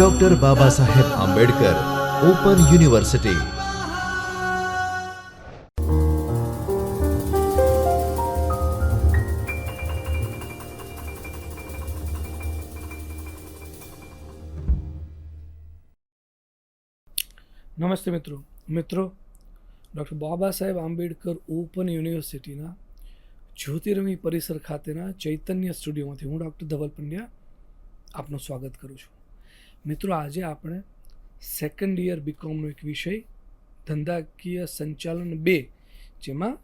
Doctor Baba Saheb Ambedkar open university નમસ્તે મિત્રો. મિત્રો ડૉક્ટર બાબા સાહેબ આંબેડકર ઓપન યુનિવર્સિટીના જ્યોતિર્મય પરિસર ખાતેના ચૈતન્ય સ્ટુડિયોમાંથી હું ડૉક્ટર ધવલ પંડ્યા આપનું સ્વાગત કરું છું. મિત્રો, આજે આપણે સેકન્ડ યર બીકોમનો એક વિષય, ધંધાકીય સંચાલન બે, જેમાં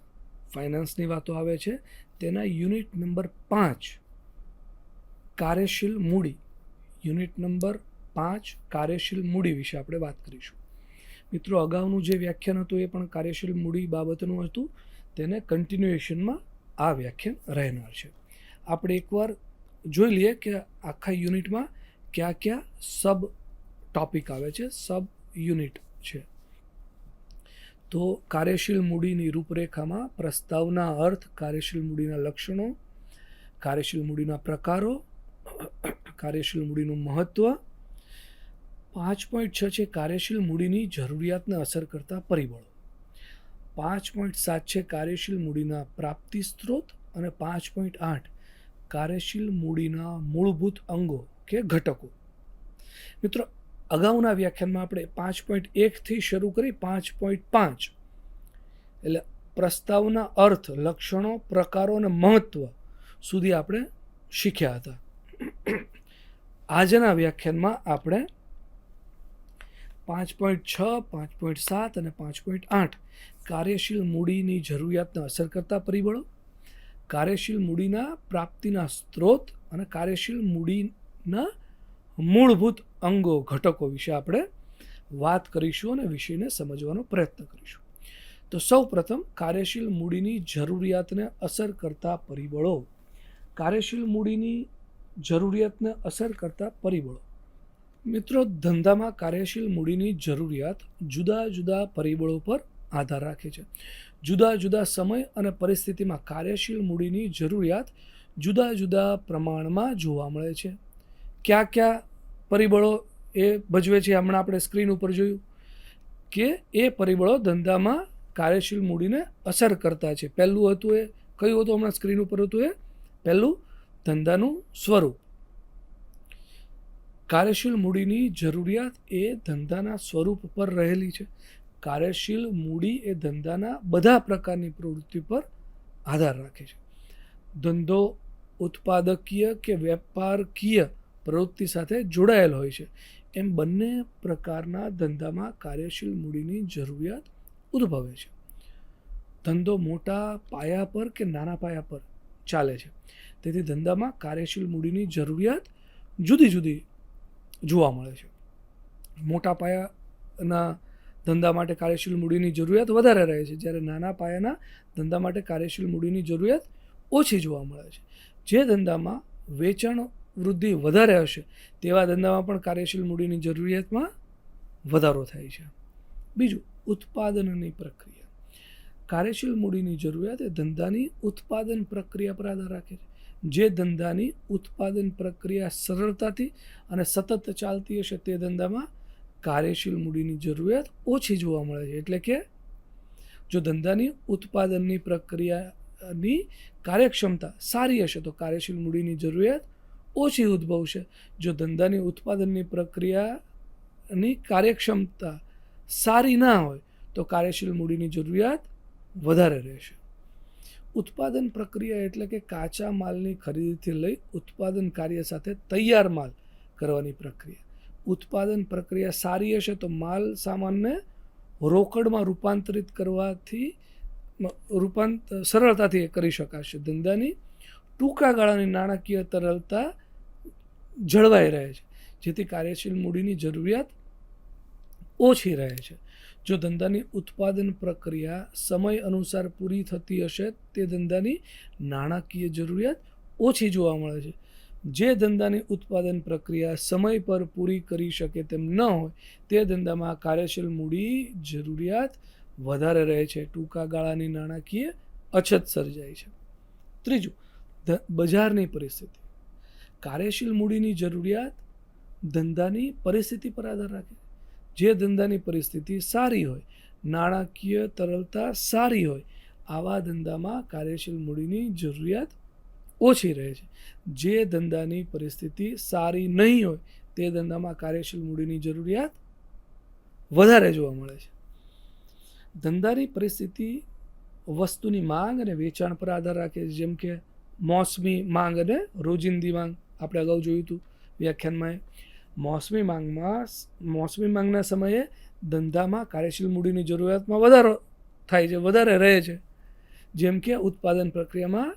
ફાઇનાન્સની વાતો આવે છે. તેના યુનિટ નંબર પાંચ, કાર્યશીલ મૂડી. યુનિટ નંબર પાંચ, કાર્યશીલ મૂડી વિશે આપણે વાત કરીશું. મિત્રો, અગાઉનું જે વ્યાખ્યાન હતું, એ પણ કાર્યશીલ મૂડી બાબતનું હતું. તેને કન્ટિન્યુએશનમાં આ વ્યાખ્યાન રહેનાર છે. આપણે એકવાર જોઈ લઈએ કે આખા યુનિટમાં કયા કયા સબ ટોપિક આવે છે? સબ યુનિટ છે. તો કાર્યશીલ મૂડીની રૂપરેખામાં પ્રસ્તાવના અર્થ, કાર્યશીલ મૂડીના લક્ષણો, કાર્યશીલ મૂડીના પ્રકારો, કાર્યશીલ મૂડીનું મહત્ત્વ પાંચ પોઈન્ટ છ છે કાર્યશીલ મૂડીની જરૂરિયાતને અસર કરતા પરિબળો. પાંચ પોઈન્ટ સાત છે કાર્યશીલ મૂડીના પ્રાપ્તિ સ્ત્રોત અને પાંચ પોઈન્ટ આઠ કાર્યશીલ મૂડીના મૂળભૂત અંગો. કે ઘટકો. મિત્રો, અગાઉના વ્યાખ્યાનમાં આપણે પાંચ પોઈન્ટ એકથી શરૂ કરી પાંચ પોઈન્ટ પાંચ એટલે પ્રસ્તાવના અર્થ, લક્ષણો, પ્રકારો અને મહત્વ સુધી આપણે શીખ્યા હતા. આજના વ્યાખ્યાનમાં આપણે પાંચ પોઈન્ટ છ, પાંચ પોઈન્ટ સાત અને પાંચ પોઈન્ટ આઠ કાર્યશીલ મૂડીની જરૂરિયાતને અસર કરતા પરિબળો, કાર્યશીલ મૂડીના પ્રાપ્તિના સ્ત્રોત અને કાર્યશીલ મૂડીના મૂળભૂત અંગો, ઘટકો વિશે આપણે વાત કરીશું અને વિષયને સમજવાનો પ્રયત્ન કરીશું. તો સૌ પ્રથમ કાર્યશીલ મૂડીની જરૂરિયાતને અસર કરતા પરિબળો. કાર્યશીલ મૂડીની જરૂરિયાતને અસર કરતા પરિબળો. મિત્રો, ધંધામાં કાર્યશીલ મૂડીની જરૂરિયાત જુદા જુદા પરિબળો પર આધાર રાખે છે. જુદા જુદા સમય અને પરિસ્થિતિમાં કાર્યશીલ મૂડીની જરૂરિયાત જુદા જુદા પ્રમાણમાં જોવા મળે છે. કયા કયા પરિબળો એ ભજવે છે હમણાં આપણે સ્ક્રીન ઉપર જોયું કે એ પરિબળો ધંધામાં કાર્યશીલ મૂડીને અસર કરતા છે. પહેલું હતું એ, કયું હતું હમણાં સ્ક્રીન ઉપર હતું એ? પહેલું ધંધાનું સ્વરૂપ. કાર્યશીલ મૂડીની જરૂરિયાત એ ધંધાના સ્વરૂપ પર રહેલી છે. કાર્યશીલ મૂડી એ ધંધાના બધા પ્રકારની પ્રવૃત્તિ પર આધાર રાખે છે. ધંધો ઉત્પાદકીય કે વેપારકીય પ્રવૃત્તિ સાથે જોડાયેલ હોય છે. એમ બંને પ્રકારના ધંધામાં કાર્યશીલ મૂડીની જરૂરિયાત ઉદ્ભવે છે. ધંધો મોટા પાયા પર કે નાના પાયા પર ચાલે છે. તેથી ધંધામાં કાર્યશીલ મૂડીની જરૂરિયાત જુદી જુદી જોવા મળે છે. મોટા પાયાના ધંધા માટે કાર્યશીલ મૂડીની જરૂરિયાત વધારે રહે છે. જ્યારે નાના પાયાના ધંધા માટે કાર્યશીલ મૂડીની જરૂરિયાત ઓછી જોવા મળે છે. જે ધંધામાં વેચાણ વૃદ્ધિ વધારે હશે, તેવા ધંધામાં પણ કાર્યશીલ મૂડીની જરૂરિયાતમાં વધારો થાય છે. બીજું, ઉત્પાદનની પ્રક્રિયા. કાર્યશીલ મૂડીની જરૂરિયાત એ ધંધાની ઉત્પાદન પ્રક્રિયા પર આધાર રાખે છે. જે ધંધાની ઉત્પાદન પ્રક્રિયા સરળતાથી અને સતત ચાલતી હશે, તે ધંધામાં કાર્યશીલ મૂડીની જરૂરિયાત ઓછી જોવા મળે છે. એટલે કે, જો ધંધાની ઉત્પાદનની પ્રક્રિયાની કાર્યક્ષમતા સારી હશે, તો કાર્યશીલ મૂડીની જરૂરિયાત ઓછી ઉદ્ભવશે જો ધંધાની ઉત્પાદનની પ્રક્રિયાની કાર્યક્ષમતા સારી ના હોય, તો કાર્યશીલ મૂડીની જરૂરિયાત વધારે રહેશે. ઉત્પાદન પ્રક્રિયા એટલે કે કાચા માલની ખરીદીથી લઈ ઉત્પાદન કાર્ય સાથે તૈયાર માલ કરવાની પ્રક્રિયા. ઉત્પાદન પ્રક્રિયા સારી હશે તો માલ સામાનને રોકડમાં રૂપાંતરિત કરવાથી રૂપાંત, સરળતાથી કરી શકાશે. ધંધાની ટૂંકા ગાળાની નાણાકીય તરલતા જળવાઈ રહે છે. જેથી કાર્યશીલ મૂડીની જરૂરિયાત ઓછી રહે છે. જો ધંધાની ઉત્પાદન પ્રક્રિયા સમય અનુસાર પૂરી થતી હશે, તે ધંધાની નાણાકીય જરૂરિયાત ઓછી જોવા મળે છે. જે ધંધાની ઉત્પાદન પ્રક્રિયા સમય પર પૂરી કરી શકે તેમ ન હોય, તે ધંધામાં કાર્યશીલ મૂડી જરૂરિયાત વધારે રહે છે. ટૂંકા ગાળાની નાણાકીય અછત સર્જાય છે. ત્રીજું બજારની પરિસ્થિતિ. કાર્યશીલ મૂડીની જરૂરિયાત ધંધાની પરિસ્થિતિ પર આધાર રાખે. જે ધંધાની પરિસ્થિતિ સારી હોય, નાણાકીય તરલતા સારી હોય, આવા ધંધામાં કાર્યશીલ મૂડીની જરૂરિયાત ઓછી રહે છે. જે ધંધાની પરિસ્થિતિ સારી નહીં હોય, તે ધંધામાં કાર્યશીલ મૂડીની જરૂરિયાત વધારે જોવા મળે છે. ધંધાની પરિસ્થિતિ વસ્તુની માંગ અને વેચાણ પર આધાર રાખે છે. જેમ કે મોસમી માંગ અને રોજિંદી માંગ. આપણે અગાઉ જોયું હતું વ્યાખ્યાનમાં મોસમી માંગમાં મોસમી માંગના સમયે ધંધામાં કાર્યશીલ મૂડીની જરૂરિયાતમાં વધારો થાય છે, વધારે રહે છે. જેમ કે ઉત્પાદન પ્રક્રિયામાં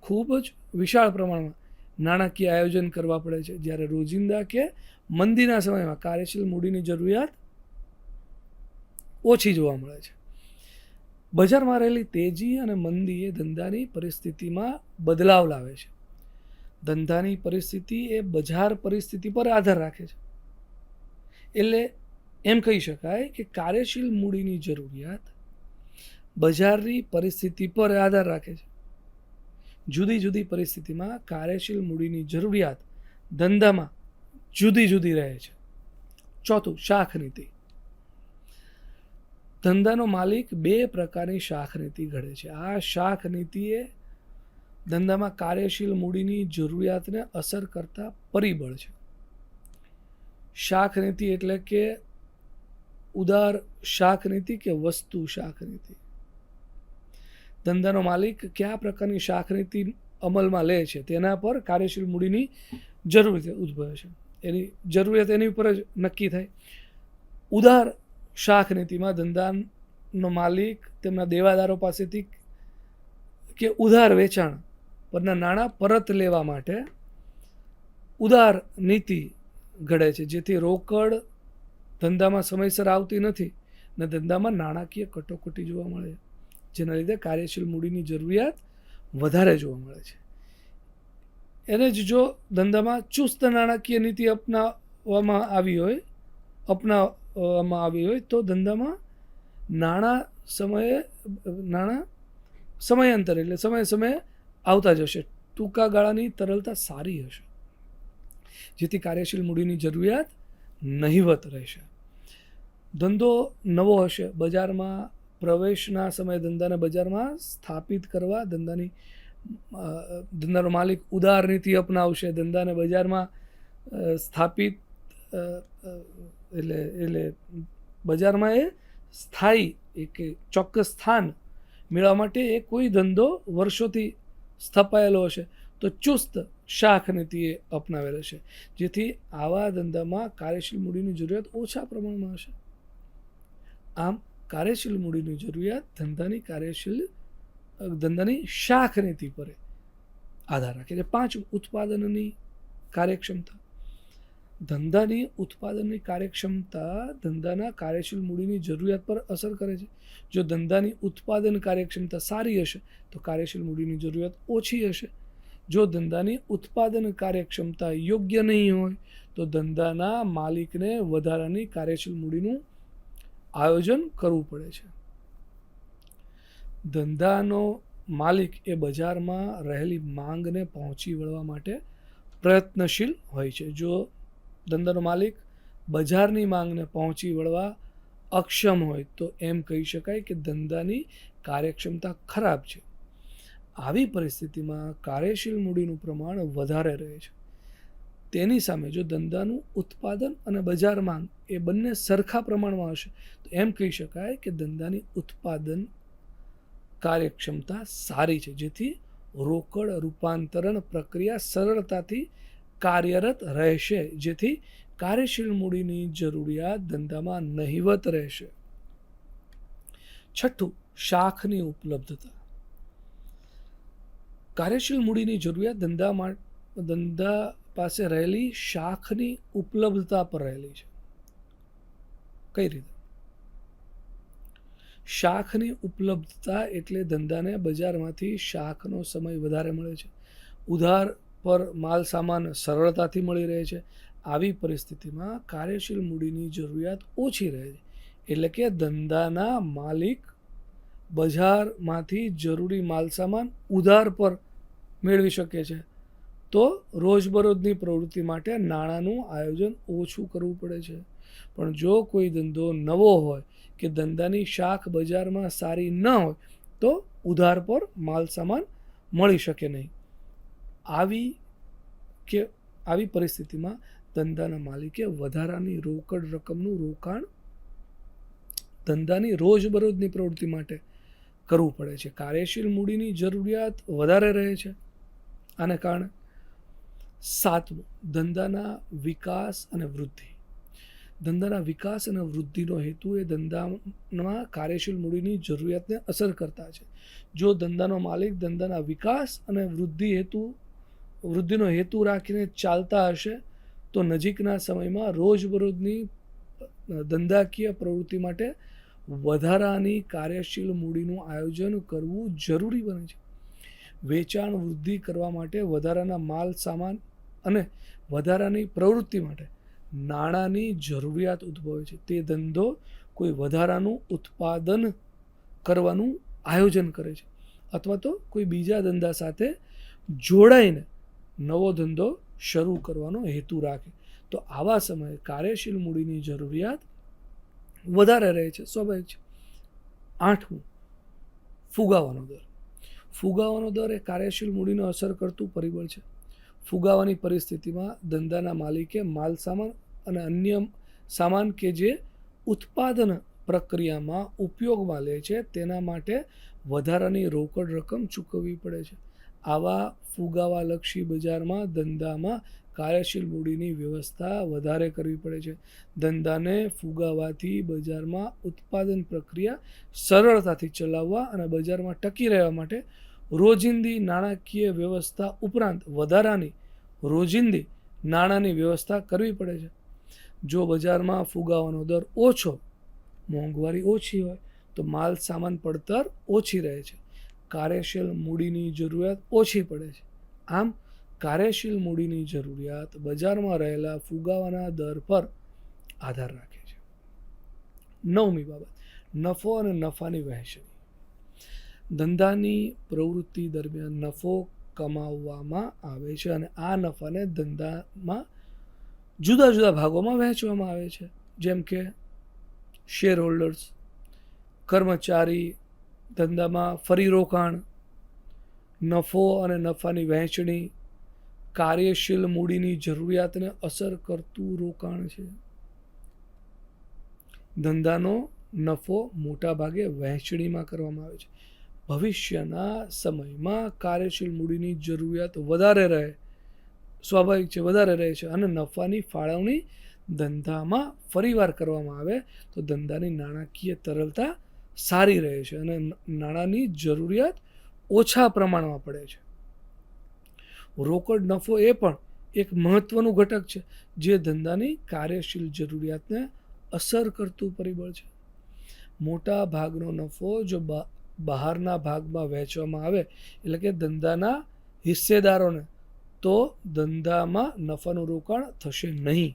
ખૂબ જ વિશાળ પ્રમાણમાં નાણાકીય આયોજન કરવા પડે છે. જ્યારે રોજિંદા કે મંદીના સમયમાં કાર્યશીલ મૂડીની જરૂરિયાત ઓછી જોવા મળે છે. બજારમાં રહેલી તેજી અને મંદી એ ધંધાની પરિસ્થિતિમાં બદલાવ લાવે છે. ધંધાની પરિસ્થિતિ એ બજાર પરિસ્થિતિ પર આધાર રાખે છે. એટલે એમ કહી શકાય કે કાર્યશીલ મૂડીની જરૂરિયાત બજારની પરિસ્થિતિ પર આધાર રાખે છે. જુદી જુદી પરિસ્થિતિમાં કાર્યશીલ મૂડીની જરૂરિયાત ધંધામાં જુદી જુદી રહે છે. ચોથું, શાખ નીતિ. ધંધાનો માલિક બે પ્રકારની શાખ નીતિ ઘડે છે. આ શાખ નીતિ એ ધંધામાં કાર્યશીલ મૂડીની જરૂરિયાતને અસર કરતા પરિબળ છે. શાખ નીતિ એટલે કે ઉદાર શાખ નીતિ કે વસ્તુ શાખ નીતિ? ધંધાનો માલિક કયા પ્રકારની શાખ નીતિ અમલમાં લે છે? તેના પર કાર્યશીલ મૂડીની જરૂરિયાત ઉદ્ભવે છે. એની જરૂરિયાત એની ઉપર જ નક્કી થાય. ઉદાર શાખ નીતિમાં ધંધાનો માલિક તેમના દેવાદારો પાસેથી કે ઉધાર વેચાણ પરના નાણાં પરત લેવા માટે ઉદાર નીતિ ઘડે છે, જેથી રોકડ ધંધામાં સમયસર આવતી નથી ને ધંધામાં નાણાકીય કટોકટી જોવા મળે છે, જેના લીધે કાર્યશીલ મૂડીની જરૂરિયાત વધારે જોવા મળે છે. એને જ જો ધંધામાં ચુસ્ત નાણાકીય નીતિ અપનાવવામાં આવી હોય, અપનાવવામાં આવી હોય, તો ધંધામાં નાણાં સમયે, નાણાં સમયાંતરે, એટલે સમયે સમયે આવતા જશે ટૂંકા ગાળાની તરલતા સારી હશે. જેથી કાર્યશીલ મૂડીની જરૂરિયાત નહીવત રહેશે. ધંધો નવો હશે. બજારમાં પ્રવેશના સમયે ધંધાને બજારમાં સ્થાપિત કરવા ધંધાની ધંધાનો માલિક ઉદાર નીતિ અપનાવશે. ધંધાને બજારમાં સ્થાપિત એટલે એટલે બજારમાં એ સ્થાયી, એક ચોક્કસ સ્થાન મેળવવા માટે એ કોઈ ધંધો વર્ષોથી સ્થપાયેલો હશે, તો ચુસ્ત શાખ નીતિએ અપનાવેલ હશે. જેથી આવા ધંધામાં કાર્યશીલ મૂડીની જરૂરિયાત ઓછા પ્રમાણમાં હશે. આમ, કાર્યશીલ મૂડીની જરૂરિયાત ધંધાની કાર્યશીલ ધંધાની શાખ નીતિ પર આધાર રાખે છે. પાંચ, ઉત્પાદનની કાર્યક્ષમતા. ધંધાની ઉત્પાદનની કાર્યક્ષમતા ધંધાના કાર્યશીલ મૂડીની જરૂરિયાત પર અસર કરે છે. જો ધંધાની ઉત્પાદન કાર્યક્ષમતા સારી હશે, તો કાર્યશીલ મૂડીની જરૂરિયાત ઓછી હશે. જો ધંધાની ઉત્પાદન કાર્યક્ષમતા યોગ્ય નહીં હોય, તો ધંધાના માલિકને વધારાની કાર્યશીલ મૂડીનું આયોજન કરવું પડે છે. ધંધાનો માલિક એ બજારમાં રહેલી માંગને પહોંચી વળવા માટે પ્રયત્નશીલ હોય છે. જો ધંધાનો માલિક, બજારની માંગને પહોંચી વળવા અક્ષમ હોય તો એમ કહી શકાય કે ધંધાની કાર્યક્ષમતા ખરાબ છે. આવી પરિસ્થિતિમાં કાર્યશીલ મૂડીનું પ્રમાણ વધારે રહે છે. તેની સામે જો ધંધાનું ઉત્પાદન અને બજાર માંગ એ બંને સરખા પ્રમાણમાં હશે, તો એમ કહી શકાય કે ધંધાની ઉત્પાદન કાર્યક્ષમતા સારી છે, જેથી રોકડ રૂપાંતરણ પ્રક્રિયા સરળતાથી કાર્યરત રહેશે, જેથી કાર્યશીલ મૂડીની જરૂરિયાત ધંધામાં નહીવત રહેશે. છઠ્ઠું શાખની ઉપલબ્ધતા. કાર્યશીલ મૂડીની જરૂરિયાત ધંધામાં ધંધા પાસે રહેલી શાખની ઉપલબ્ધતા પર રહેલી છે. કઈ રીતે? શાખની ઉપલબ્ધતા એટલે ધંધાને બજારમાંથી શાખનો સમય વધારે મળે છે. ઉધાર પર માલ સામાન સરળતાથી મળી રહે છે. આવી પરિસ્થિતિમાં કાર્યશીલ મૂડીની જરૂરિયાત ઓછી રહે છે. એટલે કે ધંધાના માલિક બજારમાંથી જરૂરી માલ સામાન ઉધાર પર મેળવી શકે છે. તો રોજબરોજની પ્રવૃત્તિ માટે નાણાંનું આયોજન ઓછું કરવું પડે છે. પણ જો કોઈ ધંધો નવો હોય કે ધંધાની શાખ બજારમાં સારી ન હોય, તો ઉધાર પર માલ સામાન મળી શકે નહીં. આવી કે આવી પરિસ્થિતિમાં ધંધાના માલિકે વધારાની રોકડ રકમનું રોકાણ ધંધાની રોજબરોજની પ્રવૃત્તિ માટે કરવું પડે છે. કાર્યશીલ મૂડીની જરૂરિયાત વધારે રહે છે. આને કારણે સાતમું, ધંધાના વિકાસ અને વૃદ્ધિ. ધંધાના વિકાસ અને વૃદ્ધિનો હેતુ એ ધંધામાં કાર્યશીલ મૂડીની જરૂરિયાતને અસર કરતા છે. જો ધંધાનો માલિક ધંધાના વિકાસ અને વૃદ્ધિ હેતુ વૃદ્ધિનો હેતુ રાખીને ચાલતા હશે, તો નજીકના સમયમાં રોજબરોજની ધંધાકીય પ્રવૃત્તિ માટે વધારાની કાર્યશીલ મૂડીનું આયોજન કરવું જરૂરી બને છે. વેચાણ વૃદ્ધિ કરવા માટે વધારાના માલ, સામાન અને વધારાની પ્રવૃત્તિ માટે નાણાંની જરૂરિયાત ઉદ્ભવે છે. તે ધંધો કોઈ વધારાનું ઉત્પાદન કરવાનું આયોજન કરે છે અથવા તો કોઈ બીજા ધંધા સાથે જોડાઈને નવો ધંધો શરૂ કરવાનો હેતુ રાખે. તો આવા સમયે કાર્યશીલ મૂડીની જરૂરિયાત વધારે રહે છે. સ્વાભાવિક છે આઠમું, ફુગાવાનો દર. ફુગાવાનો દર એ કાર્યશીલ મૂડીને અસર કરતું પરિબળ છે. ફુગાવાની પરિસ્થિતિમાં ધંધાના માલિકે માલ સામાન અને અન્ય સામાન કે જે ઉત્પાદન પ્રક્રિયામાં ઉપયોગમાં લે છે, તેના માટે વધારાની રોકડ રકમ ચૂકવવી પડે છે. આવા ફુગાવાલક્ષી બજારમાં ધંધામાં કાર્યશીલ મૂડીની વ્યવસ્થા વધારે કરવી પડે છે. ધંધાને ફુગાવાથી બજારમાં ઉત્પાદન પ્રક્રિયા સરળતાથી ચલાવવા અને બજારમાં ટકી રહેવા માટે રોજિંદી નાણાકીય વ્યવસ્થા ઉપરાંત વધારાની રોજિંદી નાણાંની વ્યવસ્થા કરવી પડે છે. જો બજારમાં ફુગાવાનો દર ઓછો મોંઘવારી ઓછી હોય, તો માલ સામાન પડતર ઓછી રહે છે. કાર્યશીલ મૂડીની જરૂરિયાત ઓછી પડે છે. આમ, કાર્યશીલ મૂડીની જરૂરિયાત બજારમાં રહેલા ફુગાવાના દર પર આધાર રાખે છે. નવમી બાબત, નફો અને નફાની વહેંચણી. ધંધાની પ્રવૃત્તિ દરમિયાન નફો કમાવવામાં આવે છે અને આ નફાને ધંધામાં જુદા જુદા ભાગોમાં વહેંચવામાં આવે છે. જેમ કે શેર હોલ્ડર્સ કર્મચારી ધંધામાં ફરી રોકાણ, નફો અને નફાની વહેંચણી, કાર્યશીલ મૂડીની જરૂરિયાતને અસર કરતું રોકાણ છે. ધંધાનો નફો મોટા ભાગે વહેંચણીમાં કરવામાં આવે છે. ભવિષ્યના સમયમાં કાર્યશીલ મૂડીની જરૂરિયાત વધારે રહે, સ્વાભાવિક છે, વધારે રહે છે અને નફાની ફાળવણી ધંધામાં ફરીવાર કરવામાં આવે તો ધંધાની નાણાકીય તરલતા સારી રહે છે અને નાણાંની જરૂરિયાત ઓછા પ્રમાણમાં પડે છે. રોકડ નફો એ પણ એક મહત્વનું ઘટક છે, જે ધંધાની કાર્યશીલ જરૂરિયાતને અસર કરતું પરિબળ છે. મોટા ભાગનો નફો જો બહારના ભાગમાં વહેંચવામાં આવે, એટલે કે ધંધાના હિસ્સેદારોને, તો ધંધામાં નફાનું રોકાણ થશે નહીં.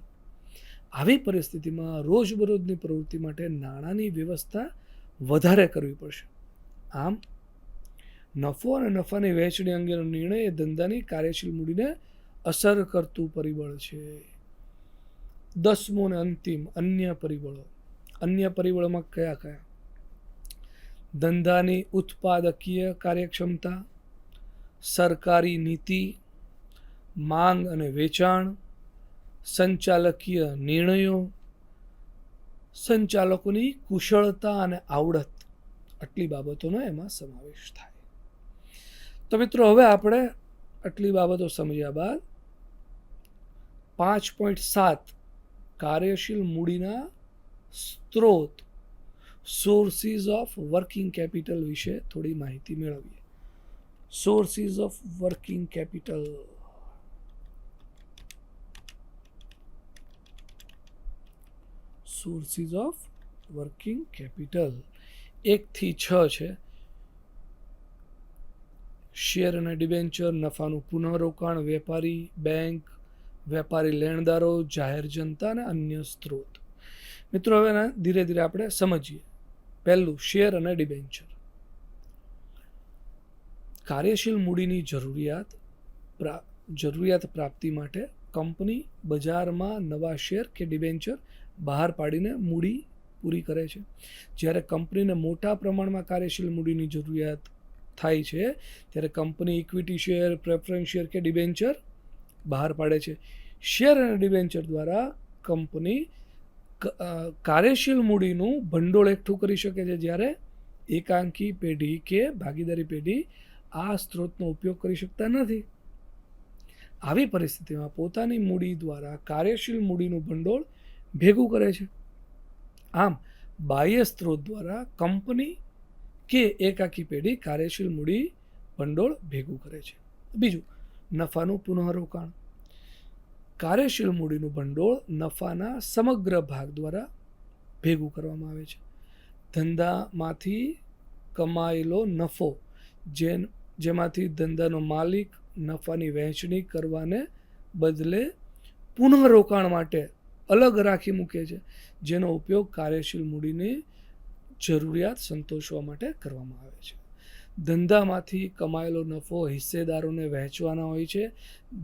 આવી પરિસ્થિતિમાં રોજબરોજની પ્રવૃત્તિ માટે નાણાંની વ્યવસ્થા વધારે કરવી પડશે. આમ, નફો અને નફાની વહેંચણી અંગેનો નિર્ણય એ ધંધાની કાર્યશીલ મૂડીને અસર કરતું પરિબળ છે. દસમો અને અંતિમ અન્ય પરિબળો. અન્ય પરિબળોમાં કયા કયા? ધંધાની ઉત્પાદકીય કાર્યક્ષમતા, સરકારી નીતિ, માંગ અને વેચાણ, સંચાલકીય નિર્ણયો સંચાલકોની કુશળતા અને આવડત આટલી બાબતોનો એમાં સમાવેશ થાય. તો મિત્રો, હવે આપણે આટલી બાબતો સમજ્યા બાદ પાંચ પોઈન્ટ સાત કાર્યશીલ મૂડીના સ્ત્રોત, સોર્સિસ ઓફ વર્કિંગ કેપિટલ વિશે થોડી માહિતી મેળવીએ. Sources of working capital sources of working capital એકથી છ છે. શેર અને ડિબેન્ચર નફાનું પુનઃરોકાણ, વેપારી બેંક વેપારી લેણદારો, જાહેર જનતા અને અન્ય સ્ત્રોત. મિત્રો, હવે ધીરે ધીરે આપણે સમજીએ. પહેલું શેર અને ડિબેન્ચર કાર્યશીલ મૂડીની જરૂરિયાત જરૂરિયાત પ્રાપ્તિ માટે કંપની બજારમાં નવા શેર કે ડિબેન્ચર બહાર પાડીને મૂડી પૂરી કરે છે. જ્યારે કંપનીને મોટા પ્રમાણમાં કાર્યશીલ મૂડીની જરૂરિયાત થાય છે, ત્યારે company equity share, preference share કે ડિબેન્ચર બહાર પાડે છે. શેર અને ડિબેન્ચર દ્વારા કંપની કાર્યશીલ મૂડીનું ભંડોળ એકઠું કરી શકે છે. જ્યારે એકાંકી પેઢી કે ભાગીદારી પેઢી આ સ્ત્રોતનો ઉપયોગ કરી શકતા નથી. આવી પરિસ્થિતિમાં પોતાની મૂડી દ્વારા કાર્યશીલ મૂડીનું ભંડોળ ભેગું કરે છે. આમ, બાહ્ય સ્ત્રોત દ્વારા કંપની કે એકાકી પેઢી કાર્યશીલ મૂડી ભંડોળ ભેગું કરે છે. બીજું, નફાનું પુનઃરોકાણ. કાર્યશીલ મૂડીનું ભંડોળ નફાના સમગ્ર ભાગ દ્વારા ભેગું કરવામાં આવે છે. ધંધામાંથી કમાયેલો નફો જે જેમાંથી ધંધાનો માલિક નફાની વહેંચણી કરવાને બદલે પુનઃરોકાણ માટે અલગ રાખી મૂકે છે. જેનો ઉપયોગ કાર્યશીલ મૂડીની જરૂરિયાત સંતોષવા માટે કરવામાં આવે છે. ધંધામાંથી કમાયેલો નફો હિસ્સેદારોને વહેંચવાના હોય છે.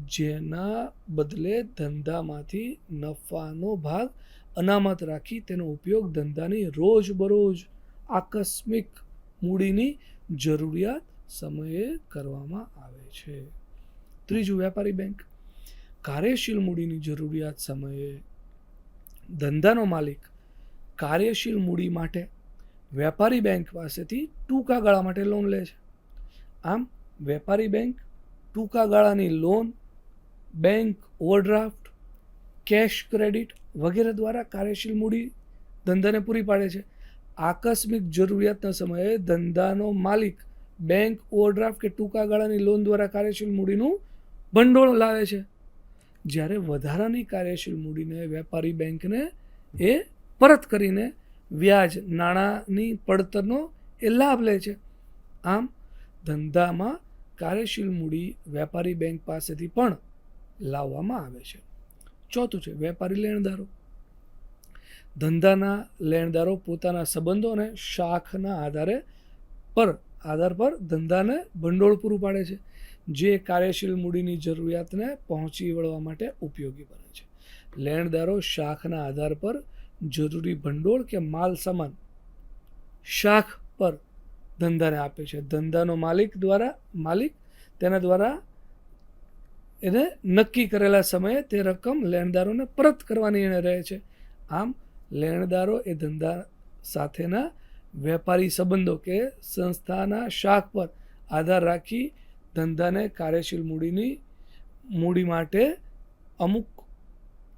જેના બદલે ધંધામાંથી નફાનો ભાગ અનામત રાખી તેનો ઉપયોગ ધંધાની રોજબરોજ આકસ્મિક મૂડીની જરૂરિયાત સમયે કરવામાં આવે છે. ત્રીજું, વેપારી બેંક. કાર્યશીલ મૂડીની જરૂરિયાત સમયે ધંધાનો માલિક, કાર્યશીલ મૂડી માટે વેપારી બેંક પાસેથી ટૂંકા ગાળા માટે લોન લે છે. આમ, વેપારી બેંક ટૂંકા ગાળાની loan, bank overdraft, cash credit વગેરે દ્વારા કાર્યશીલ મૂડી ધંધાને પૂરી પાડે છે. આકસ્મિક જરૂરિયાતના સમયે ધંધાનો માલિક બેંક ઓવરડ્રાફ્ટ કે ટૂંકા ગાળાની લોન દ્વારા કાર્યશીલ મૂડીનું ભંડોળ લાવે છે. જ્યારે વધારાની કાર્યશીલ મૂડીને વેપારી બેંકને એ પરત કરીને વ્યાજ, નાણાંની પડતરનો એ લાભ લે છે. આમ, ધંધામાં કાર્યશીલ મૂડી વેપારી બેંક પાસેથી પણ લાવવામાં આવે છે. ચોથું છે, વેપારી લેણદારો. ધંધાના લેણદારો પોતાના સંબંધો અને શાખના આધારે પર, આધાર પર ધંધાને ભંડોળ પૂરું પાડે છે. જે કાર્યશીલ મૂડીની જરૂરિયાતને પહોંચી વળવા માટે ઉપયોગી બને છે. લેણદારો શાખના આધાર પર જરૂરી ભંડોળ કે માલ સામાન શાખ પર ધંધાને આપે છે. ધંધાનો માલિક દ્વારા, માલિક તેના દ્વારા એને નક્કી કરેલા સમયે તે રકમ લેણદારોને પરત કરવાની એને રહે છે. આમ, લેણદારો એ ધંધા સાથેના વેપારી સંબંધો કે સંસ્થાના શાખ પર આધાર રાખી ધંધાને કાર્યશીલ મૂડીની મૂડી માટે અમુક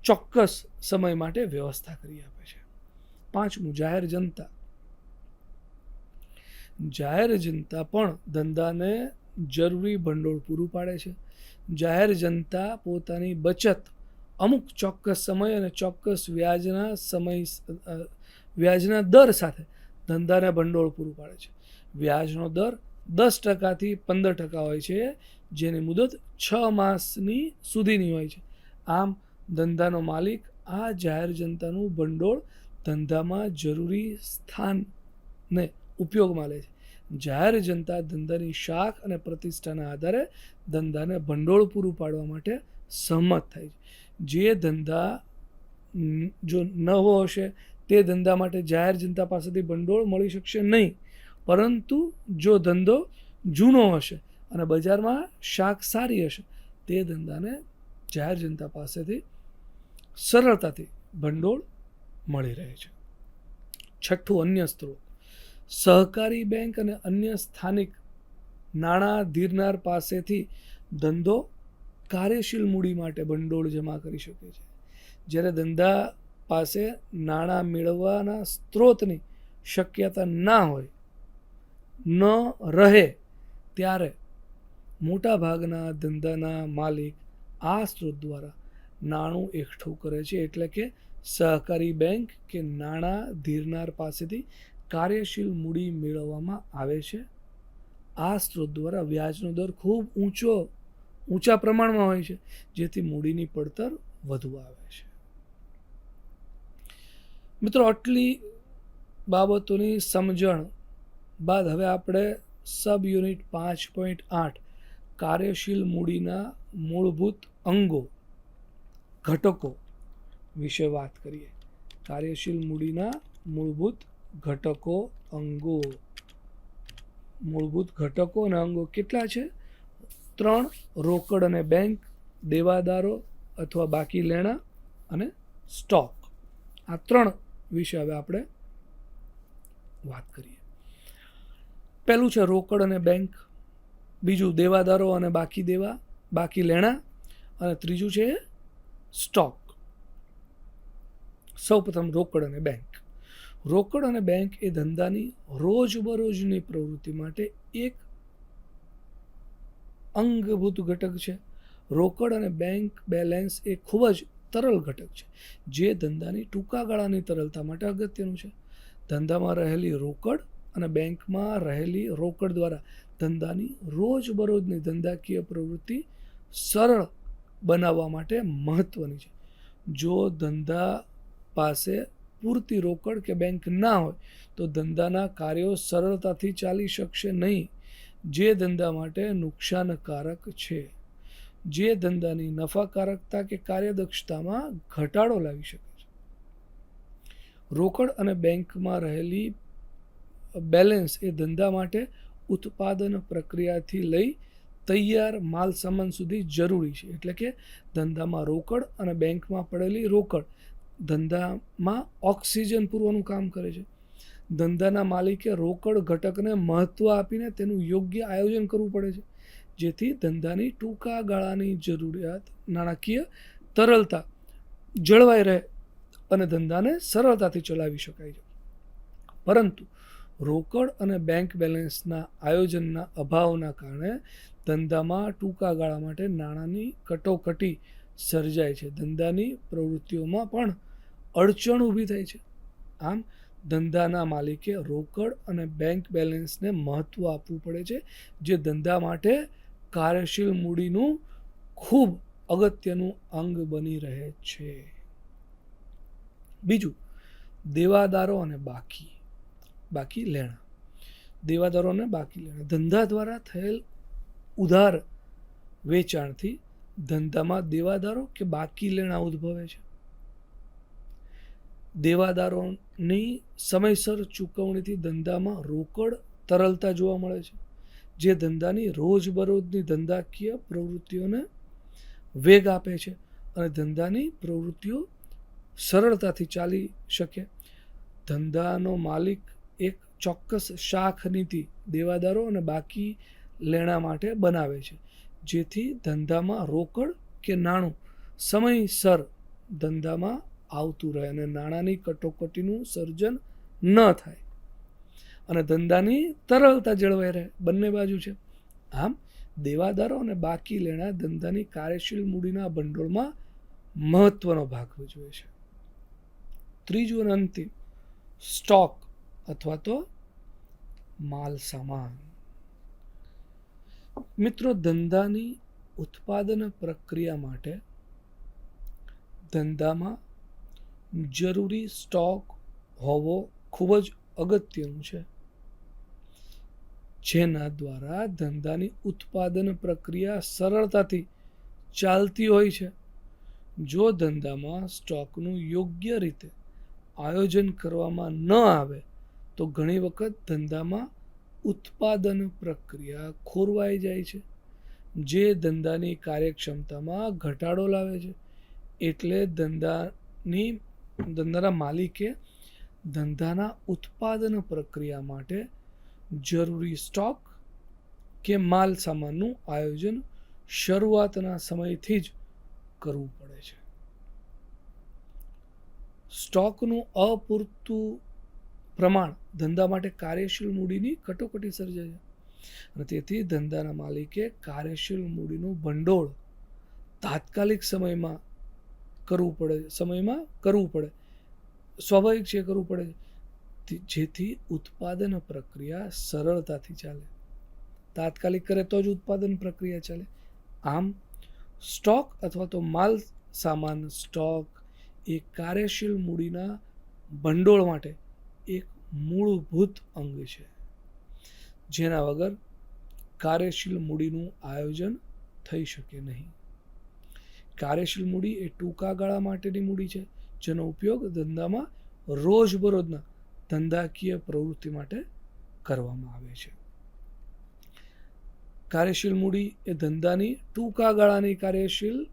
ચોક્કસ સમય માટે વ્યવસ્થા કરી આપે છે. પાંચમું જાહેર જનતા. જાહેર જનતા પણ ધંધાને જરૂરી ભંડોળ પૂરું પાડે છે. જાહેર જનતા પોતાની બચત અમુક ચોક્કસ સમય અને ચોક્કસ વ્યાજના સમય વ્યાજના દર સાથે ધંધાને ભંડોળ પૂરું પાડે છે. વ્યાજનો દર દસ ટકાથી પંદર ટકા હોય છે, જેની મુદત છ માસની સુધીની હોય છે. આમ, ધંધાનો માલિક આ જાહેર જનતાનું ભંડોળ ધંધામાં જરૂરી સ્થાનને ઉપયોગમાં લે છે. જાહેર જનતા ધંધાની શાખ અને પ્રતિષ્ઠાના આધારે ધંધાને ભંડોળ પૂરું પાડવા માટે સહમત થાય છે. જે ધંધા જો નવો હશે, તે ધંધા માટે જાહેર જનતા પાસેથી ભંડોળ મળી શકશે નહીં. પરંતુ જો ધંધો જૂનો હશે અને બજારમાં શાક સારી હશે, તે ધંધાને જાહેર જનતા પાસેથી સરળતાથી ભંડોળ મળી રહે છે. છઠ્ઠું, અન્ય સ્ત્રોત. સહકારી બેંક અને અન્ય સ્થાનિક નાણાં ધીરનાર પાસેથી ધંધો કાર્યશીલ મૂડી માટે ભંડોળ જમા કરી શકે છે. જ્યારે ધંધા પાસે નાણાં મેળવવાના સ્ત્રોતની શક્યતા ના હોય ન રહે ત્યારે મોટાભાગના ધંધાના માલિક આ સ્ત્રોત દ્વારા નાણું એકઠું કરે છે. એટલે કે સહકારી બેંક કે નાણાં ધીરનાર પાસેથી કાર્યશીલ મૂડી મેળવવામાં આવે છે. આ સ્ત્રોત દ્વારા વ્યાજનો દર ખૂબ ઊંચો, ઊંચા પ્રમાણમાં હોય છે, જેથી મૂડીની પડતર વધુ આવે છે. મિત્રો, આટલી બાબતોની સમજણ બાદ હવે આપણે સબ યુનિટ પાંચ પોઈન્ટ આઠ, કાર્યશીલ મૂડીના મૂળભૂત અંગો, ઘટકો વિશે વાત કરીએ. કાર્યશીલ મૂડીના મૂળભૂત ઘટકો અંગો. મૂળભૂત ઘટકો અને અંગો કેટલા છે? ત્રણ, રોકડ અને બેંક, દેવાદારો અથવા બાકી લેણા અને સ્ટોક. આ ત્રણ વિશે હવે આપણે વાત કરીએ. પહેલું છે રોકડ અને બેંક, બીજું દેવાદારો અને બાકી દેવા, બાકી લેણા અને ત્રીજું છે સ્ટોક. સૌપ્રથમ રોકડ અને બેંક. રોકડ અને બેંક એ ધંધાની રોજબરોજની પ્રવૃત્તિ માટે એક અંગભૂત ઘટક છે. રોકડ અને બેંક બેલેન્સ એ ખૂબ જ તરલ ઘટક છે, જે ધંધાની ટૂંકા ગાળાની તરલતા માટે અગત્યનું છે. ધંધામાં રહેલી રોકડ અને બેંકમાં રહેલી રોકડ દ્વારા ધંધાની રોજબરોજની ધંધાકીય પ્રવૃત્તિ સરળ બનાવવા માટે મહત્ત્વની છે. જો ધંધા પાસે પૂરતી રોકડ કે બેંક ના હોય, તો ધંધાના કાર્યો સરળતાથી ચાલી શકશે નહીં. જે ધંધા માટે નુકસાનકારક છે. જે ધંધાની નફાકારકતા કે કાર્યદક્ષતામાં ઘટાડો લાવી શકે છે. રોકડ અને બેંકમાં રહેલી બેલેન્સ એ ધંધા માટે ઉત્પાદન પ્રક્રિયાથી લઈ તૈયાર માલ સામાન સુધી જરૂરી છે. એટલે કે ધંધામાં રોકડ અને બેંકમાં પડેલી રોકડ ધંધામાં ઓક્સિજન પૂરવાનું કામ કરે છે. ધંધાના માલિકે રોકડ ઘટકને મહત્ત્વ આપીને તેનું યોગ્ય આયોજન કરવું પડે છે. જેથી ધંધાની ટૂંકા ગાળાની જરૂરિયાત નાણાકીય તરલતા જળવાઈ રહે અને ધંધાને સરળતાથી ચલાવી શકાય છે. પરંતુ રોકડ અને બેંક બેલેન્સના આયોજનના અભાવના કારણે ધંધામાં ટૂંકા ગાળા માટે નાણાંની કટોકટી સર્જાય છે. ધંધાની પ્રવૃત્તિઓમાં પણ અડચણ ઊભી થાય છે. આમ, ધંધાના માલિકે રોકડ અને બેંક બેલેન્સને મહત્ત્વ આપવું પડે છે, જે ધંધા માટે કાર્યશીલ મૂડીનું ખૂબ અગત્યનું અંગ બની રહે છે. બીજું, દેવાદારો અને બાકી. બાકી લેણા. દેવાદારોને બાકી લેણા. ધંધા દ્વારા થયેલ ઉધાર વેચાણથી ધંધામાં દેવાદારો કે બાકી લેણા ઉદ્ભવે છે. દેવાદારોની સમયસર ચૂકવણીથી ધંધામાં રોકડ તરલતા જોવા મળે છે, જે ધંધાની રોજબરોજની ધંધાકીય પ્રવૃત્તિઓને વેગ આપે છે અને ધંધાની પ્રવૃત્તિઓ સરળતાથી ચાલી શકે. ધંધાનો માલિક એક ચોક્કસ શાખ નીતિ દેવાદારો અને બાકી લેણા માટે બનાવે છે. જેથી ધંધામાં રોકડ કે નાણું સમયસર ધંધામાં આવતું રહે અને નાણાંની કટોકટીનું સર્જન ન થાય. અને ધંધાની તરલતા જળવાઈ રહે. બંને બાજુ છે. આમ, દેવાદારો અને બાકી લેણા ધંધાની કાર્યશીલ મૂડીના ભંડોળમાં મહત્વનો ભાગ ભજવે છે. ત્રીજું અને અંતિમ, સ્ટોક. અથવા તો માલ સામાન. મિત્રો, ધંધાની ઉત્પાદન પ્રક્રિયા માટે ધંધામાં જરૂરી સ્ટોક હોવો ખૂબ જ અગત્યનું છે. જેના દ્વારા ધંધાની ઉત્પાદન પ્રક્રિયા સરળતાથી ચાલતી હોય છે. જો ધંધામાં સ્ટોકનું યોગ્ય રીતે આયોજન કરવામાં ન આવે તો ઘણી વખત ધંધામાં ઉત્પાદન પ્રક્રિયા ખોરવાઈ જાય છે. જે ધંધાની કાર્યક્ષમતામાં ઘટાડો લાવે છે. એટલે ધંધાની, ધંધાના માલિકે ધંધાના ઉત્પાદન પ્રક્રિયા માટે જરૂરી સ્ટોક કે માલ સામાનનું આયોજન શરૂઆતના સમયથી જ કરવું પડે છે. સ્ટોકનું અપૂરતું પ્રમાણ ધંધા માટે કાર્યશીલ મૂડીની કટોકટી સર્જાય છે. અને તેથી ધંધાના માલિકે કાર્યશીલ મૂડીનું ભંડોળ તાત્કાલિક સમયમાં કરવું પડે, સમયમાં કરવું પડે. સ્વાભાવિક છે, કરવું પડે જેથી ઉત્પાદન પ્રક્રિયા સરળતાથી ચાલે. તાત્કાલિક કરે તો જ ઉત્પાદન પ્રક્રિયા ચાલે. આમ, સ્ટોક અથવા તો માલ સામાન, સ્ટોક એ કાર્યશીલ મૂડીના ભંડોળ માટે એક મૂળભૂત અંગ છે. જેના વગર કાર્યશીલ મૂડીનું આયોજન થઈ શકે નહીં. કાર્યશીલ મૂડી એ ટૂંકા ગાળા માટેની મૂડી છે, જેનો ઉપયોગ ધંધામાં રોજબરોજના ધંધાકીય પ્રવૃત્તિ માટે કરવામાં આવે છે. કાર્યશીલ મૂડી એ ધંધાની ટૂંકા ગાળાની કાર્યશીલ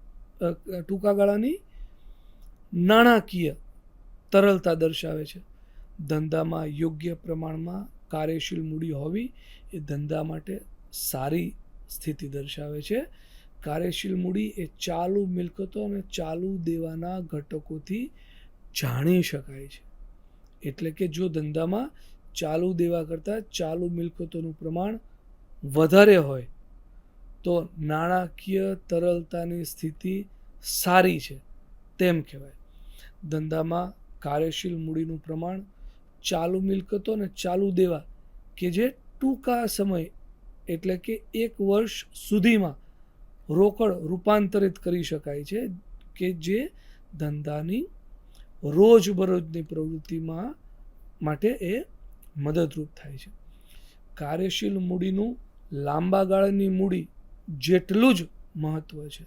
ટૂંકા ગાળાની નાણાકીય તરલતા દર્શાવે છે. ધંધામાં યોગ્ય પ્રમાણમાં કાર્યશીલ મૂડી હોવી એ ધંધા માટે સારી સ્થિતિ દર્શાવે છે. કાર્યશીલ મૂડી એ ચાલુ મિલકતો અને ચાલુ દેવાના ઘટકોથી જાણી શકાય છે. એટલે કે જો ધંધામાં ચાલુ દેવા કરતાં ચાલુ મિલકતોનું પ્રમાણ વધારે હોય, તો નાણાકીય તરલતાની સ્થિતિ સારી છે. તેમ કહેવાય. ધંધામાં કાર્યશીલ મૂડીનું પ્રમાણ ચાલુ મિલકતો અને ચાલુ દેવા, કે જે ટૂંકા સમય એટલે કે એક વર્ષ સુધીમાં રોકડ રૂપાંતરિત કરી શકાય છે, કે જે ધંધાની રોજબરોજની પ્રવૃત્તિમાં માટે એ મદદરૂપ થાય છે. કાર્યશીલ મૂડીનું લાંબા ગાળાની મૂડી જેટલું જ મહત્ત્વ છે.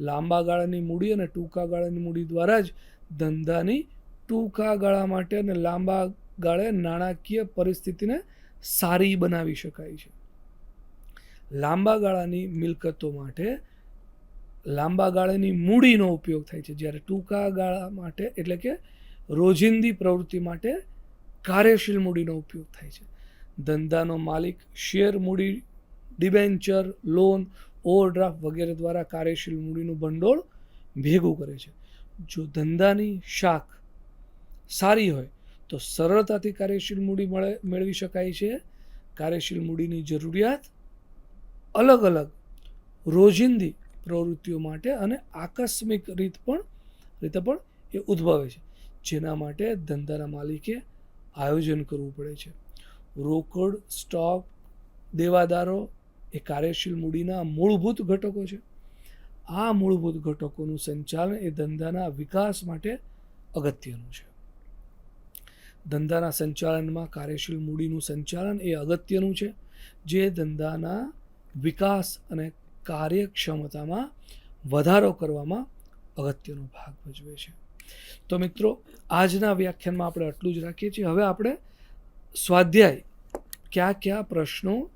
લાંબા ગાળાની મૂડી અને ટૂંકા ગાળાની મૂડી દ્વારા જ ધંધાની ટૂંકા ગાળા માટે અને લાંબા ગાળે નાણાકીય પરિસ્થિતિને સારી બનાવી શકાય છે. લાંબા ગાળાની મિલકતો માટે લાંબા ગાળાની મૂડીનો ઉપયોગ થાય છે. જ્યારે ટૂંકા ગાળા માટે એટલે કે રોજિંદી પ્રવૃત્તિ માટે કાર્યશીલ મૂડીનો ઉપયોગ થાય છે. ધંધાનો માલિક, શેર મૂડી, ડિબેન્ચર, લોન, ઓવરડ્રાફ્ટ વગેરે દ્વારા કાર્યશીલ મૂડીનું ભંડોળ ભેગું કરે છે. જો ધંધાની શાખ સારી હોય, તો સરળતાથી કાર્યશીલ મૂડી મળે, મેળવી શકાય છે. કાર્યશીલ મૂડીની જરૂરિયાત અલગ અલગ રોજિંદી પ્રવૃત્તિઓ માટે અને આકસ્મિક રીત પણ, રીતે પણ એ ઉદ્ભવે છે. જેના માટે ધંધાના માલિકે આયોજન કરવું પડે છે. રોકડ, સ્ટોક, દેવાદારો એ કાર્યશીલ મૂડીના મૂળભૂત ઘટકો છે. આ મૂળભૂત ઘટકોનું સંચાલન એ ધંધાના વિકાસ માટે અગત્યનું છે. ધંધાના સંચાલનમાં કાર્યશીલ મૂડીનું સંચાલન એ અગત્યનું છે, જે ધંધાના વિકાસ અને કાર્યક્ષમતામાં વધારો કરવામાં અગત્યનો ભાગ ભજવે છે. તો મિત્રો, આજના વ્યાખ્યાનમાં આપણે આટલું જ રાખીએ છીએ. હવે આપણે સ્વાધ્યાય કયા કયા પ્રશ્નો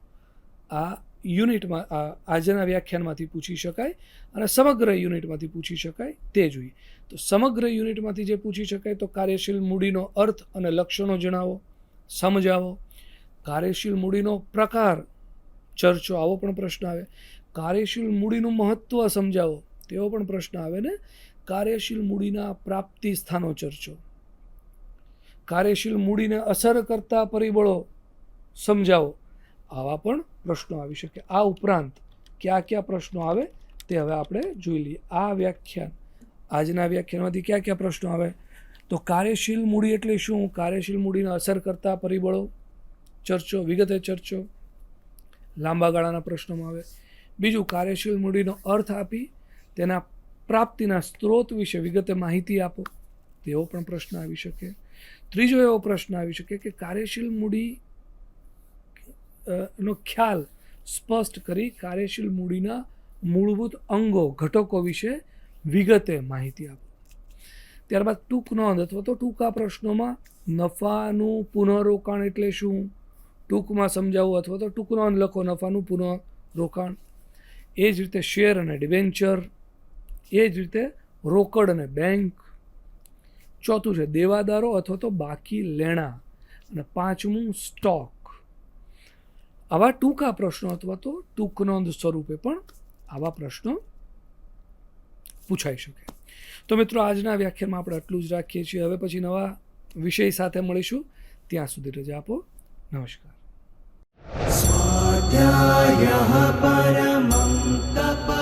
આ યુનિટમાં આજના વ્યાખ્યાનમાંથી પૂછી શકાય અને સમગ્ર યુનિટમાંથી પૂછી શકાય તે જોઈએ. તો સમગ્ર યુનિટમાંથી જે પૂછી શકાય તો કાર્યશીલ મૂડીનો અર્થ અને લક્ષણો જણાવો, સમજાવો. કાર્યશીલ મૂડીનો પ્રકાર, ચર્ચો, આવો પણ પ્રશ્ન આવે. કાર્યશીલ મૂડીનું મહત્ત્વ સમજાવો, તેવો પણ પ્રશ્ન આવે ને? કાર્યશીલ મૂડીના પ્રાપ્તિ સ્થાનો ચર્ચો. કાર્યશીલ મૂડીને અસર કરતા પરિબળો સમજાવો. આવા પણ પ્રશ્નો આવી શકે. આ ઉપરાંત કયા કયા પ્રશ્નો આવે તે હવે આપણે જોઈ લઈએ. આ વ્યાખ્યાન, આજના વ્યાખ્યાનમાંથી કયા કયા પ્રશ્નો આવે? તો કાર્યશીલ મૂડી એટલે શું? કાર્યશીલ મૂડીને અસર કરતા પરિબળો, ચર્ચો, વિગતે ચર્ચો લાંબા ગાળાના પ્રશ્નોમાં આવે. બીજું, કાર્યશીલ મૂડીનો અર્થ આપી તેના પ્રાપ્તિના સ્ત્રોત વિશે વિગતે માહિતી આપો. તેવો પણ પ્રશ્ન આવી શકે. ત્રીજો એવો પ્રશ્ન આવી શકે કે કાર્યશીલ મૂડી નો ખ્યાલ સ્પષ્ટ કરી કાર્યશીલ મૂડીના મૂળભૂત અંગો, ઘટકો વિશે વિગતે માહિતી આપો. ત્યારબાદ ટૂંક નોંધ અથવા તો ટૂંકા પ્રશ્નોમાં નફાનું પુનઃરોકાણ એટલે શું? ટૂંકમાં સમજાવવું અથવા તો ટૂંક નોંધ લખો નફાનું પુનઃરોકાણ. એ જ રીતે શેર અને ડિબેન્ચર, એ જ રીતે રોકડ અને બેંક. ચોથું છે દેવાદારો અથવા તો બાકી લેણા. અને પાંચમું સ્ટોક. આવા ટૂંકા પ્રશ્નો અથવા તો ટૂંક નોંધ સ્વરૂપે પણ આવા પ્રશ્નો પૂછાઈ શકે. તો મિત્રો, આજના વ્યાખ્યાનમાં આપણે આટલું જ રાખીએ છીએ. હવે પછી નવા વિષય સાથે મળીશું. ત્યાં સુધી રજા આપો. નમસ્કાર. સ્વાધ્યાય તપ